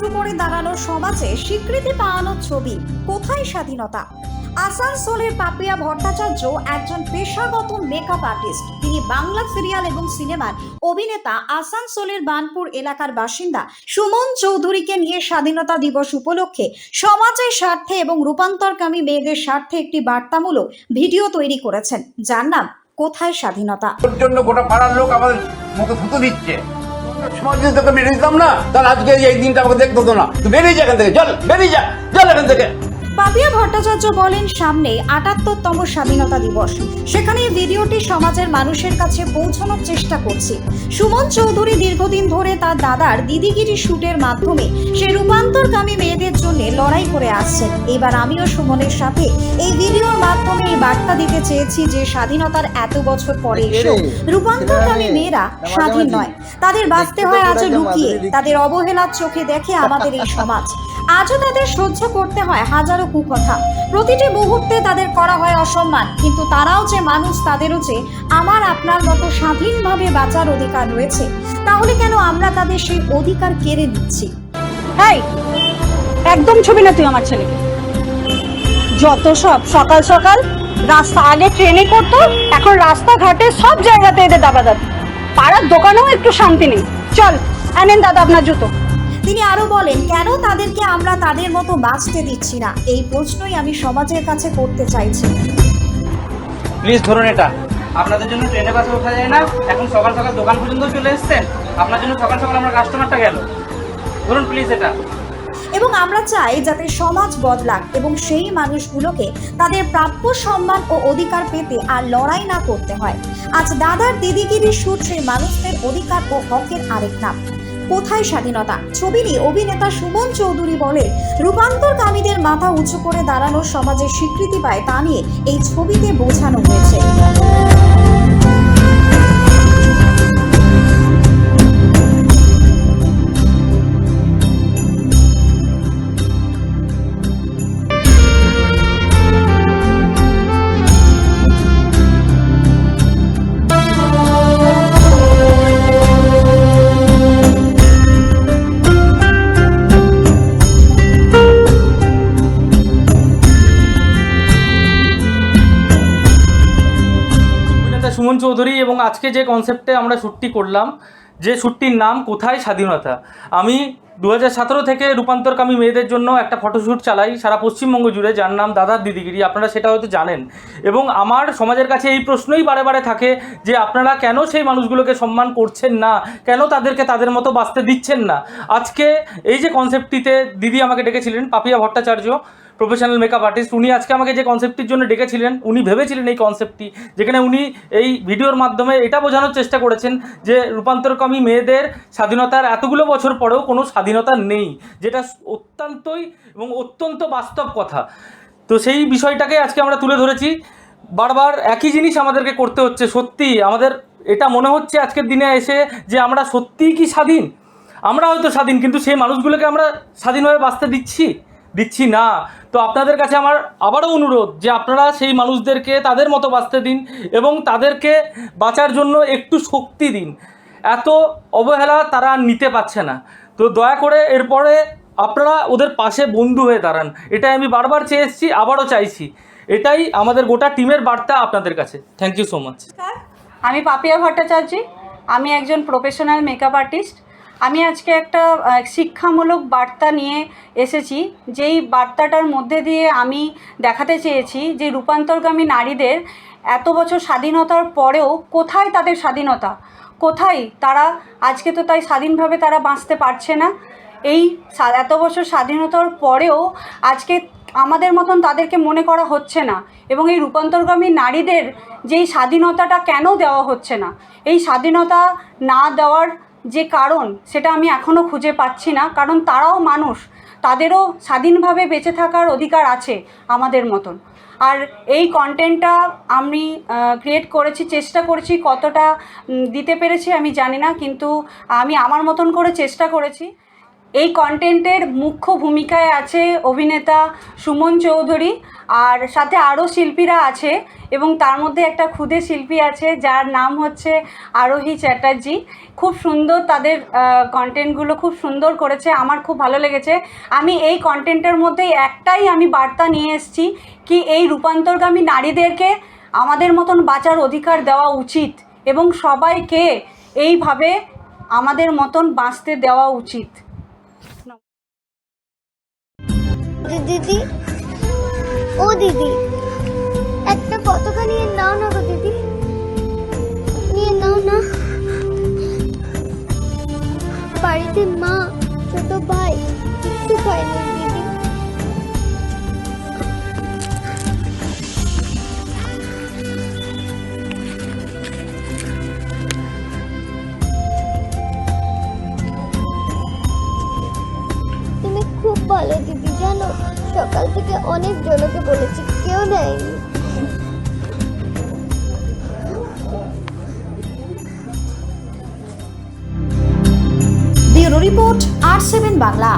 উঁচু করে দাঁড়ানো সমাজে স্বীকৃতি পাওয়ানোর ছবি। কোথায় স্বাধীনতা? আসানসোলের পাপিয়া ভট্টাচার্য একজন পেশাগত মেকআপ আর্টিস্ট তিনি বাংলা সিরিয়াল এবং সিনেমার অভিনেতা। আসানসোলের বানপুর এলাকার বাসিন্দা সুমন চৌধুরীকে নিয়ে স্বাধীনতা দিবস উপলক্ষে সমাজের স্বার্থে এবং রূপান্তরকামী মেয়েদের স্বার্থে একটি বার্তামূলক ভিডিও তৈরি করেছেন। যার নাম, কোথায় স্বাধীনতা? জন্য গোটা পাড়ার লোক আমাদের মুখে থুতু দিচ্ছে। সমাজ যদি তোকে মেরে দিতাম না, তাহলে আজকে এই দিনটা আমাকে দেখতে না। তুই বেরিয়ে যা এখান থেকে, চল, বেরিয়ে যা, চল এখান থেকে। পাপিয়া ভট্টাচার্য বলেন সামনে আটাত্তরতম স্বাধীনতা দিবস। সেখানে ভিডিওটি সমাজের মানুষের কাছে পৌঁছানোর চেষ্টা করছি। সুমন চৌধুরী দীর্ঘদিন ধরে তার দাদার দিদিগিরি শুটের মাধ্যমে সে রূপান্তরকামী মেয়েদের জন্য লড়াই করে আসছেন। এবার আমিও সুমনের সাথে এই ভিডিওর মাধ্যমে এই বার্তা দিতে চেয়েছি যে স্বাধীনতার এত বছর পরে এসেও রূপান্তরকামী মেয়েরা স্বাধীন নয়। তাদের বাঁচতে হয় আজও লুকিয়ে। তাদের অবহেলার চোখে দেখে আমাদের এই সমাজ। আজও তাদের সহ্য করতে হয় হাজারো কুকথা। প্রতিটি মুহূর্তে তাদের করা হয় অসম্মান, কিন্তু তারাও যে মানুষ, তাদেরও যে আমার আপনার মতো স্বাধীনভাবে বাঁচার অধিকার রয়েছে, তাহলে কেন আমরা তাদের সেই অধিকার কেড়ে নিচ্ছি? একদম ছবি না তুই আমার ছেলেকে। যত সব সকাল সকাল রাস্তা আগে ট্রেনে করতো, এখন রাস্তাঘাটে সব জায়গাতে এদের দাবা দাবি পাড়ার দোকানেও একটু শান্তি নেই। চল, আনেন দাদা আপনার জুতো। তিনি আরও বলেন কেন তাদেরকে আমরা তাদের মতো বাঁচতে দিচ্ছি না? এই প্রশ্নই আমি সমাজের কাছে করতে চাইছি। প্লিজ ধরুন এটা। আপনাদের জন্য ট্রেনে বাসে ওঠা যায় না। এখন সকাল সকাল দোকান পর্যন্ত চলে এসেছেন। আপনার জন্য সকাল সকাল আমার কাস্টমারটা গেল। ধরুন প্লিজ এটা। এবং আমরা চাই যাতে সমাজ বদলাক এবং সেই মানুষগুলোকে তাদের প্রাপ্য সম্মান ও অধিকার পেতে আর লড়াই না করতে হয়। আজ দাদার দিদিগিরি সুর সেই মানুষদের অধিকার ও হকের আরেক নাম। কোথায় স্বাধীনতা? ছবি নিয়ে অভিনেতা সুমন চৌধুরী বলে, রূপান্তরকামীদের মাথা উঁচু করে দাঁড়ানোর সমাজের স্বীকৃতি পায় তা নিয়ে এই ছবিতে বোঝানো হয়েছে। সুমন চৌধুরী এবং আজকে যে কনসেপ্টে আমরা শ্যুটটি করলাম, যে শ্যুটটির নাম কোথায় স্বাধীনতা? আমি দু হাজার সতেরো থেকে রূপান্তরকামী মেয়েদের জন্য একটা ফটোশ্যুট চালাই সারা পশ্চিমবঙ্গ জুড়ে, যার নাম দাদার দিদিগিরি। আপনারা সেটা হয়তো জানেন। এবং আমার সমাজের কাছে এই প্রশ্নই বারে বারে থাকে যে আপনারা কেন সেই মানুষগুলোকে সম্মান করছেন না? কেন তাদেরকে তাদের মতো বাঁচতে দিচ্ছেন না? আজকে এই যে কনসেপ্টটিতে দিদি আমাকে ডেকেছিলেন, Papiya Bhattacharya. Professional makeup artist উনি আজকে আমাকে যে কনসেপ্টটির জন্য ডেকেছিলেন, উনি ভেবেছিলেন এই কনসেপ্টটি যেখানে উনি এই ভিডিওর মাধ্যমে এটা বোঝানোর চেষ্টা করেছেন যে রূপান্তরকামী মেয়েদের স্বাধীনতার এতগুলো বছর পরেও কোনো স্বাধীনতা নেই, যেটা অত্যন্তই এবং অত্যন্ত বাস্তব কথা। তো সেই বিষয়টাকে আজকে আমরা তুলে ধরেছি। বারবার একই জিনিস আমাদেরকে করতে হচ্ছে, সত্যি। আমাদের এটা মনে হচ্ছে আজকের দিনে এসে যে আমরা সত্যিই কি স্বাধীন? আমরা হয়তো স্বাধীন, কিন্তু সেই মানুষগুলোকে আমরা স্বাধীনভাবে বাঁচতে দিচ্ছি? দিচ্ছি না। তো আপনাদের কাছে আমার আবারও অনুরোধ যে আপনারা সেই মানুষদেরকে তাদের মতো বাঁচতে দিন এবং তাদেরকে বাঁচার জন্য একটু শক্তি দিন। এত অবহেলা তারা নিতে পারছে না। তো দয়া করে এরপরে আপনারা ওদের পাশে বন্ধু হয়ে দাঁড়ান। এটাই আমি বারবার চেয়ে এসেছি, আবারও চাইছি। এটাই আমাদের গোটা টিমের বার্তা আপনাদের কাছে। থ্যাংক ইউ সো মাচ আমি পাপিয়া ভট্টাচার্য। আমি একজন প্রফেশনাল মেকআপ আর্টিস্ট আমি আজকে একটা শিক্ষামূলক বার্তা নিয়ে এসেছি, যেই বার্তাটার মধ্যে দিয়ে আমি দেখাতে চেয়েছি যে রূপান্তরগামী নারীদের এত বছর স্বাধীনতার পরেও কোথায় তাদের স্বাধীনতা? কোথায় তারা, আজকে তো তাই স্বাধীনভাবে তারা বাঁচতে পারছে না? এই এত বছর স্বাধীনতার পরেও আজকে আমাদের মতন তাদেরকে মনে করা হচ্ছে না এবং এই রূপান্তরগামী নারীদের যেই স্বাধীনতাটা কেন দেওয়া হচ্ছে না? এই স্বাধীনতা না দেওয়ার যে কারণ সেটা আমি এখনও খুঁজে পাচ্ছি না, কারণ তারাও মানুষ, তাদেরও স্বাধীনভাবে বেঁচে থাকার অধিকার আছে আমাদের মতন। আর এই কন্টেন্টটা আমি ক্রিয়েট করেছি, চেষ্টা করেছি, কতটা দিতে পেরেছি আমি জানি না, কিন্তু আমি আমার মতন করে চেষ্টা করেছি। এই কন্টেন্টের মুখ্য ভূমিকায় আছে অভিনেতা সুমন চৌধুরী, আর সাথে আরও শিল্পীরা আছে এবং তার মধ্যে একটা ক্ষুদে শিল্পী আছে, যার নাম হচ্ছে আরোহী চ্যাটার্জি। খুব সুন্দর তাদের কন্টেন্টগুলো খুব সুন্দর করেছে, আমার খুব ভালো লেগেছে। আমি এই কন্টেন্টের মধ্যে একটাই আমি বার্তা নিয়ে এসেছি কি এই রূপান্তরগামী নারীদেরকে আমাদের মতন বাঁচার অধিকার দেওয়া উচিত এবং সবাইকে এইভাবে আমাদের মতন বাঁচতে দেওয়া উচিত। দিদি ও দিদি, একটা পতাকা নিয়ে নাও না গো দিদি। নিয়ে নাও না। বাড়িতে মা, ছোট ভাই কিচ্ছু পায়নি। সকাল থেকে অনেক জনকে বলেছি কেউ নেয়নি। রিপোর্ট আর সেভেন বাংলা।